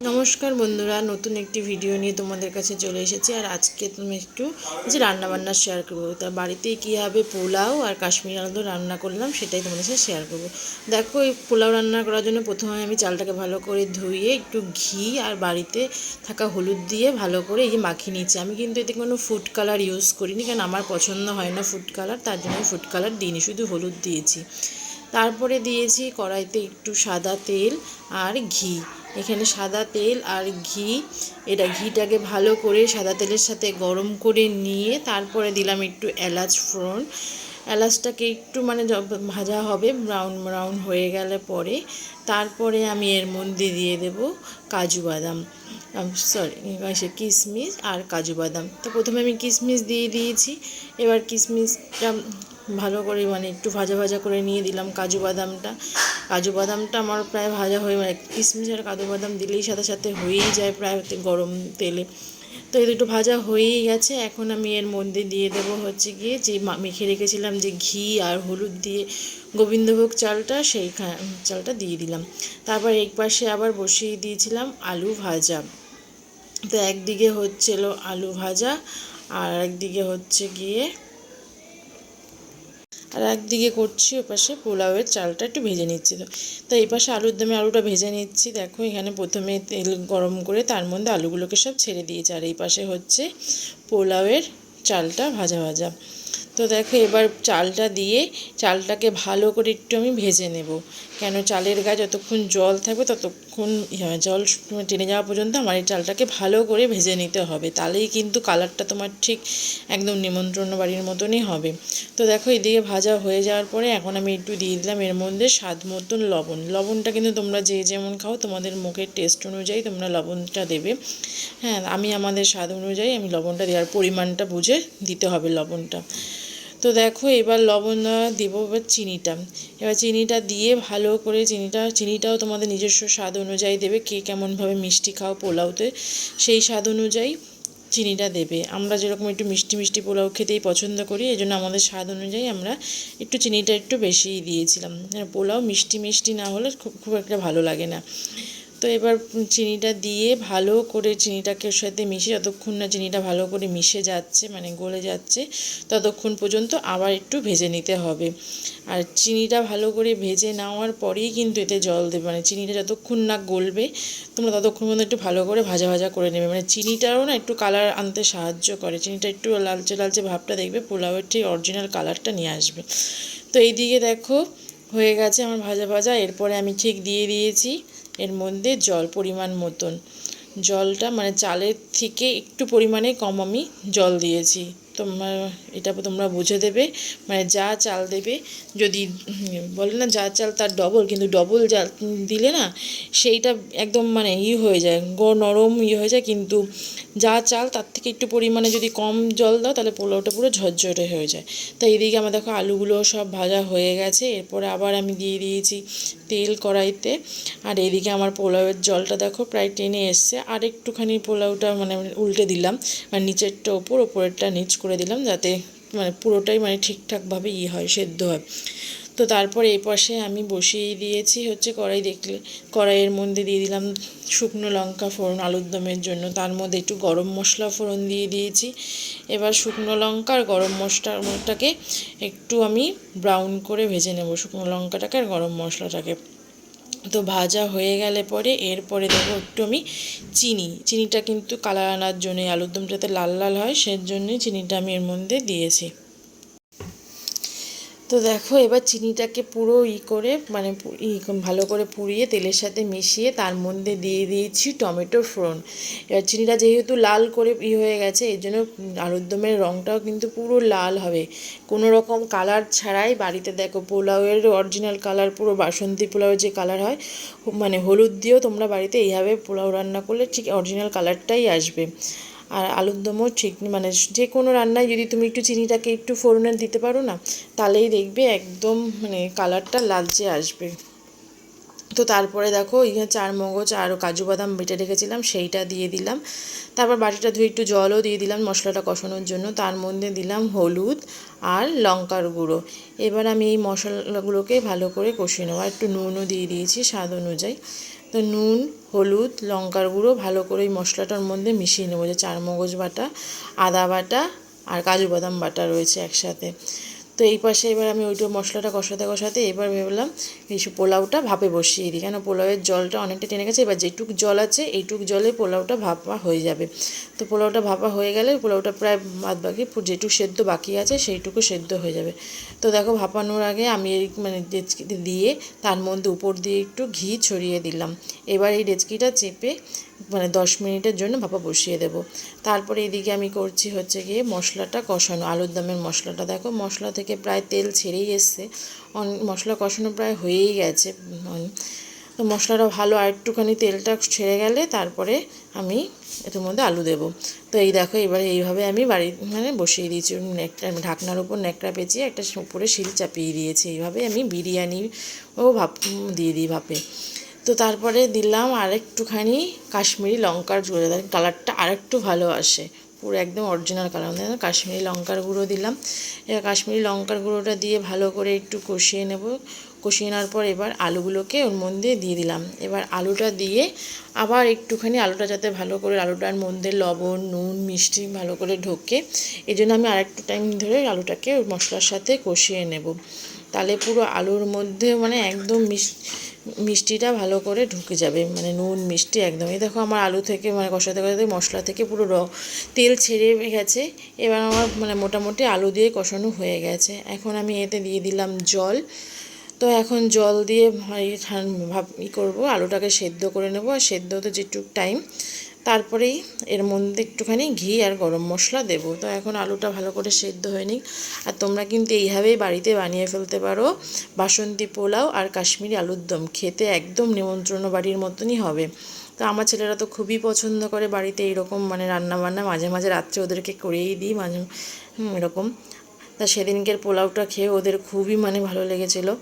নমস্কার বন্ধুরা, নতুন একটি ভিডিও নিয়ে তোমাদের কাছে চলে এসেছি। আর আজকে তুমি একটু যে রান্নাবান্না শেয়ার করব। তা বাড়িতে কীভাবে পোলাও আর কাশ্মীরি আলু রান্না করলাম, সেটাই তোমাদের সাথে শেয়ার করব। দেখো, এই পোলাও রান্না করার জন্য প্রথমে আমি চালটাকে ভালো করে ধুয়ে একটু ঘি আর বাড়িতে থাকা হলুদ দিয়ে ভালো করে এই যে মাখিয়ে নিচ্ছি আমি কিন্তু এতে কোনো ফুড কালার ইউজ করিনি, কারণ আমার পছন্দ হয় না ফুড কালার তার জন্য ফুড কালার দিইনি, শুধু হলুদ দিয়েছি। তারপরে দিয়েছি কড়াইতে একটু সাদা তেল আর ঘি। এখানে সাদা তেল আর ঘি। এটা ঘিটাকে ভালো করে সাদা তেলের সাথে গরম করে নিয়ে তারপরে দিলাম একটু এলাচ ফোড়ন। এলাচটাকে একটু মানে ভাজা হবে, ব্রাউন ব্রাউন হয়ে গেলে পরে তারপরে আমি এর মধ্যে দিয়ে দেব কাজু বাদাম। সরি কিশমিশ আর কাজু বাদাম। তো প্রথমে আমি কিশমিশ দিয়ে দিয়েছি। এবার কিশমিশটা ভালো করে মানে একটু ভাজা ভাজা করে নিয়ে দিলাম কাজু বাদামটা। কাজু বাদামটা আমার প্রায় ভাজা হয়ে মানে কিশমিশ আর কাজু বাদাম দিলেই সাথে সাথে হয়েই যায় প্রায় গরম তেলে। তো এই দুটো ভাজা হয়েই গেছে, এখন আমি এর মধ্যে দিয়ে দেবো হচ্ছে গিয়ে যে মেখে রেখেছিলাম যে ঘি আর হলুদ দিয়ে গোবিন্দভোগ চালটা সেই চালটা দিয়ে দিলাম। তারপর এক পাশে আবার বসিয়ে দিয়েছিলাম আলু ভাজা। তো একদিকে হচ্ছিল আলু ভাজা আর একদিকে হচ্ছে গিয়ে আর একদিকে করছি, ওই পাশে পোলাওয়ের চালটা একটু ভেজে নিচ্ছি তো তাই এই পাশে আলুর দমে আলুটা ভেজে নিচ্ছি। দেখো, এখানে প্রথমে তেল গরম করে তার মধ্যে আলুগুলোকে সব ছেড়ে দিয়েছি। আর এই পাশে হচ্ছে পোলাওয়ের চালটা ভাজা ভাজা। তো দেখো এবার চালটা দিয়ে চালটাকে ভালো করে একটু আমি ভেজে নেব। কেন চালের গায়ে যতক্ষণ জল থাকবে ততক্ষণ জল টেনে যাওয়া পর্যন্ত আমার এই চালটাকে ভালো করে ভেজে নিতে হবে। তাহলেই কিন্তু কালারটা তোমার ঠিক একদম নিমন্ত্রণ বাড়ির মতনই হবে। তো দেখো এদিকে ভাজা হয়ে যাওয়ার পরে এখন আমি একটু দিয়ে দিলাম এর মধ্যে স্বাদ মতন লবণ। লবণটা কিন্তু তোমরা যে যেমন খাও তোমাদের মুখের টেস্ট অনুযায়ী তোমরা লবণটা দেবে। হ্যাঁ আমি আমাদের স্বাদ অনুযায়ী আমি লবণটা দেওয়ার পরিমাণটা বুঝে দিতে হবে লবণটা। তো দেখো, এবার লবণ দিব এবার চিনিটা। এবার চিনিটা দিয়ে ভালো করে চিনিটা, চিনিটাও তোমাদের নিজস্ব স্বাদ অনুযায়ী দেবে, কে কেমনভাবে মিষ্টি খাও পোলাওতে, সেই স্বাদ অনুযায়ী চিনিটা দেবে। আমরা যেরকম একটু মিষ্টি মিষ্টি পোলাও খেতেই পছন্দ করি এই জন্য আমাদের স্বাদ অনুযায়ী আমরা একটু চিনিটা একটু বেশিই দিয়েছিলাম। পোলাও মিষ্টি মিষ্টি না হলে খুব খুব একটা ভালো লাগে না। তো এবার চিনিটা দিয়ে ভালো করে চিনিটাকে সাথে মিশে যতক্ষণ না চিনিটা ভালো করে মিশে যাচ্ছে মানে গলে যাচ্ছে, ততক্ষণ পর্যন্ত আবার একটু ভেজে নিতে হবে। আর চিনিটা ভালো করে ভেজে নেওয়ার পরেই কিন্তু এতে জল দেবে মানে চিনিটা যতক্ষণ না গলবে, তোমরা ততক্ষণ পর্যন্ত একটু ভালো করে ভাজা ভাজা করে নেবে। মানে চিনিটাও না একটু কালার আনতে সাহায্য করে, চিনিটা একটু লালচে লালচে ভাবটা দেখবে পোলাওয়ের ঠিক অরিজিনাল কালারটা নিয়ে আসবে। তো এইদিকে দেখো, হয়ে গেছে আমার ভাজা ভাজা, এরপরে আমি ঠিক দিয়ে দিয়েছি। এর মধ্যে জল পরিমাণ মতন। জলটা মানে চালের থেকে একটু পরিমাণে কম আমি জল দিয়েছি। তোমরা, এটা তোমরা বুঝে দেবে। মানে যা চাল দেবে, যদি, বলে না যা চাল তার ডবল কিন্তু ডবল জাল দিলে না, সেইটা একদম মানে ই হয়ে যায়, গ নরম ইয়ে হয়ে যায়, কিন্তু যা চাল তার থেকে একটু পরিমাণে যদি কম জল দাও, তাহলে পোলাওটা পুরো ঝরঝরে হয়ে যায়। তাই এদিকে আমার দেখো আলুগুলো সব ভাজা হয়ে গেছে, এরপরে আবার আমি দিয়ে দিয়েছি তেল কড়াইতে। আর এদিকে আমার পোলাওয়ের জলটা দেখো প্রায় টেনে এসছে, আর একটুখানি পোলাওটা মানে উল্টে দিলাম মানে নিচেরটা ওপর, ওপরেরটা নিচ করে দিলাম যাতে মানে পুরোটাই মানে ঠিকঠাকভাবে ই হয়, সেদ্ধ হয়। তো তারপর এই পাশে আমি বসিয়ে দিয়েছি হচ্ছে কড়াই দেখলে, কড়াইয়ের মধ্যে দিয়ে দিলাম শুকনো লঙ্কা ফোড়ন আলুর দমের জন্য। তার মধ্যে একটু গরম মশলা ফোড়ন দিয়ে দিয়েছি। এবার শুকনো লঙ্কা আর গরম মশলাটাকে একটু আমি ব্রাউন করে ভেজে নেব শুকনো লঙ্কাটাকে আর গরম মশলাটাকে। তো ভাজা হয়ে গেলে পরে এরপরে দেবো একটু আমি চিনি। চিনিটা কিন্তু কালার আনার জন্যে আলুর দম যাতে লাল লাল হয় সের জন্যই চিনিটা আমি এর মধ্যে দিয়েছি। তো দেখো, এবার চিনিটাকে পুরো ই করে মানে ই ভালো করে পুড়িয়ে তেলের সাথে মিশিয়ে তার মধ্যে দিয়ে দিয়েছি টমেটো ফোড়ন। এবার চিনিটা যেহেতু লাল করে ই হয়ে গেছে এই জন্য আলুর দমের রঙটাও কিন্তু পুরো লাল হবে। কোনো রকম কালার ছাড়াই বাড়িতে দেখো, পোলাওয়ের অরিজিনাল কালার, পুরো বাসন্তী পোলাওয়ের যে কালার হয় মানে হলুদ দিয়েও তোমরা বাড়িতে এইভাবে পোলাও রান্না করলে ঠিক অরিজিনাল কালারটাই আসবে। আর আলুর দমও ঠিক মানে যে কোনো রান্নায় যদি তুমি একটু চিনিটাকে একটু ফোড়নে দিতে পারো না, তাহলেই দেখবে একদম মানে কালারটা লালচে আসবে। তো তারপরে দেখো এখানে চার মগজ আর কাজু বাদাম বেটে রেখেছিলাম, সেইটা দিয়ে দিলাম। তারপর বাটিটা ধুয়ে একটু জলও দিয়ে দিলাম মশলাটা কষানোর জন্য। তার মধ্যে দিলাম হলুদ আর লঙ্কার গুঁড়ো। এবার আমি এই মশলাগুলোকে ভালো করে কষিয়ে নেব। আর একটু নুনও দিয়ে দিয়েছি, স্বাদ অনুযায়ী। তো নুন, হলুদ, লঙ্কার গুঁড়ো ভালো করে ওই মশলাটার মধ্যে মিশিয়ে নেব। যে চারমগজ বাটা, আদা বাটা আর কাজু বাদাম বাটা রয়েছে একসাথে। তো এই পাশে এবার আমি ওইটা মশলাটা কষাতে কষাতে এবার ভেবলাম এই পোলাওটা ভাপে বসিয়ে দিই। কেন পোলাওয়ের জলটা অনেকটা টেনে গেছে, এবার যেটুক জল আছে এইটুক জলে পোলাওটা ভাপা হয়ে যাবে। তো পোলাওটা ভাপা হয়ে গেলে পোলাওটা প্রায় বাদ বাকি যেটুক সেদ্ধ বাকি আছে সেইটুকু সেদ্ধ হয়ে যাবে। তো দেখো ভাপানোর আগে আমি এই মানে ডেচকিতে দিয়ে তার মধ্যে উপর দিয়ে একটু ঘি ছড়িয়ে দিলাম। এবার এই ডেচকিটা চেপে মানে দশ মিনিটের জন্য ভাপা বসিয়ে দেবো। তারপরে এদিকে আমি করছি হচ্ছে গিয়ে মশলাটা কষানো, আলুর দমের মশলাটা। দেখো মশলা থেকে প্রায় তেল ছেড়েই এসছে। মশলা কষানো প্রায় হয়েই গেছে। তো মশলাটা ভালো আর একটুখানি তেলটা ছেড়ে গেলে তারপরে আমি এটার মধ্যে আলু দেবো। তো এই দেখো এবারে এইভাবে আমি বাড়ি মানে বসিয়ে দিয়েছি। নেকটা ঢাকনার উপর নেকড়া পেঁচিয়ে একটা উপরে শিল চাপিয়ে দিয়েছি। এইভাবে আমি বিরিয়ানি ও ভাপ দিয়ে দিই ভাপে। তো তারপরে দিলাম আরেকটুখানি কাশ্মীরি লঙ্কার গুঁড়ো। কালারটা আরেকটু ভালো আসে। পুরো একদম অরিজিনাল কালার কাশ্মীরি লঙ্কার গুঁড়ো দিলাম। এবার কাশ্মীরি লঙ্কার গুঁড়োটা দিয়ে ভালো করে একটু কষিয়ে নেব। কষিয়ে নেওয়ার পর এবার আলুগুলোকে ওর মধ্যে দিয়ে দিলাম। এবার আলুটা দিয়ে আবার একটুখানি আলুটা যাতে ভালো করে আলুটার মধ্যে লবণ, নুন, মিষ্টি ভালো করে ঢোকে এই জন্য আমি আরেকটু টাইম ধরে আলুটাকে মশলার সাথে কষিয়ে নেব। তাহলে পুরো আলুর মধ্যে মানে একদম মিষ্টিটা ভালো করে ঢুকে যাবে। মানে নুন, মিষ্টি একদম এই দেখো আমার আলু থেকে মানে কষাতে কষাতে মশলা থেকে পুরো র, তেল ছেড়ে গেছে। এবার আমার মানে মোটামুটি আলু দিয়ে কষানো হয়ে গেছে। এখন আমি এতে দিয়ে দিলাম জল। তো এখন জল দিয়ে ভাব, ই করব, আলুটাকে সেদ্ধ করে নেব। আর সেদ্ধ হতে যেটুক টাইম তারপরেই এর মধ্যে একটুখানি ঘি আর গরম মশলা দেবো। তো এখন আলুটা ভালো করে সেদ্ধ হয়নি আর তোমরা কিন্তু এইভাবেই বাড়িতে বানিয়ে ফেলতে পারো বাসন্তী পোলাও আর কাশ্মীরি আলুর দম। খেতে একদম নিমন্ত্রণ বাড়ির মতনই হবে। তো আমার ছেলেরা তো খুবই পছন্দ করে বাড়িতে এইরকম মানে রান্নাবান্না মাঝে মাঝে রাত্রে ওদেরকে করেই দিই মাঝে এরকম। তা সেদিনকের পোলাওটা খেয়ে ওদের খুবই মানে ভালো লেগেছিলো।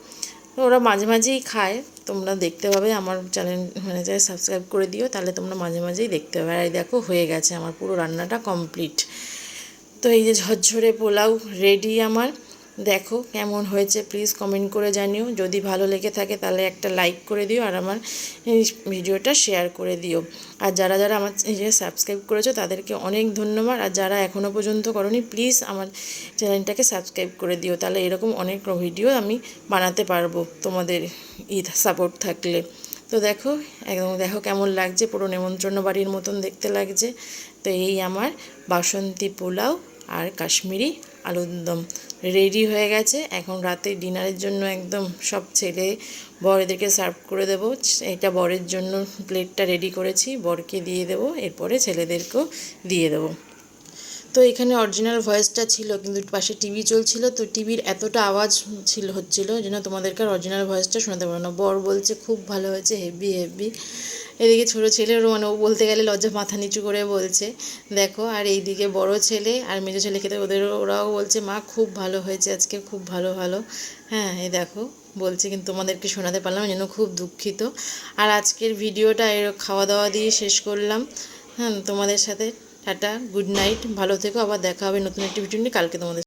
ওরা মাঝে মাঝেই খায়। তোমরা দেখতে পাবে আমার চ্যানেল মানে সাবস্ক্রাইব করে দিও, তাহলে তোমরা মাঝে মাঝেই দেখতে পাবে। আর দেখো, হয়ে গেছে আমার পুরো রান্নাটা কমপ্লিট তো এই যে ঝরঝরে পোলাও রেডি আমার। দেখো কেমন হয়েছে প্লিজ কমেন্ট করে জানিও। যদি ভালো লেগে থাকে তাহলে একটা লাইক করে দিও আর আমার ভিডিওটা শেয়ার করে দিও। আর যারা যারা আমার সাবস্ক্রাইব করেছ তাদেরকে অনেক ধন্যবাদ। আর যারা এখনও পর্যন্ত করনি প্লিজ আমার চ্যানেলটাকে সাবস্ক্রাইব করে দিও। তাহলে এরকম অনেক ভিডিও আমি বানাতে পারব তোমাদের ঈদ সাপোর্ট থাকলে। তো দেখো, একদম দেখো কেমন লাগছে, পুরো নেমন্ত্রণ বাড়ির মতন দেখতে লাগছে। তো এই আমার বাসন্তী পোলাও আর কাশ্মীরি আলুর দম রেডি হয়ে গেছে। এখন রাতে ডিনারের জন্য একদম সব ছেলে বর এদেরকে সার্ভ করে দেবো। এটা বরের জন্য প্লেটটা রেডি করেছি। বরকে দিয়ে দেবো। এরপরে ছেলেদেরকেও দিয়ে দেবো। তো এখানে অরিজিনাল ভয়েসটা ছিল, কিন্তু পাশে টিভি চলছিল। তো টিভির এতটা আওয়াজ ছিল, হচ্ছিল যেন তোমাদেরকে অরিজিনাল ভয়েসটা শোনাতে পারো না। বর বলছে, খুব ভালো হয়েছে। হেভি হেভি এদিকে ছোটো ছেলেরও মানে ও বলতে গেলে লজ্জা মাথা নিচু করে বলছে, দেখো, আর এইদিকে বড় ছেলে আর মেজো ছেলে খেতে ওদের, ওরাও বলছে, মা, খুব ভালো হয়েছে আজকে, খুব ভালো ভালো। হ্যাঁ এই দেখো, বলছে, কিন্তু তোমাদেরকে শোনাতে পারলাম যেন খুব দুঃখিত। আর আজকের ভিডিওটা এর খাওয়া দাওয়া দিয়ে শেষ করলাম। হ্যাঁ তোমাদের সাথে, টাটা, গুড নাইট, ভালো থেকো, আবার দেখা হবে নতুন একটি ভিডিও নিয়ে, কালকে তোমাদের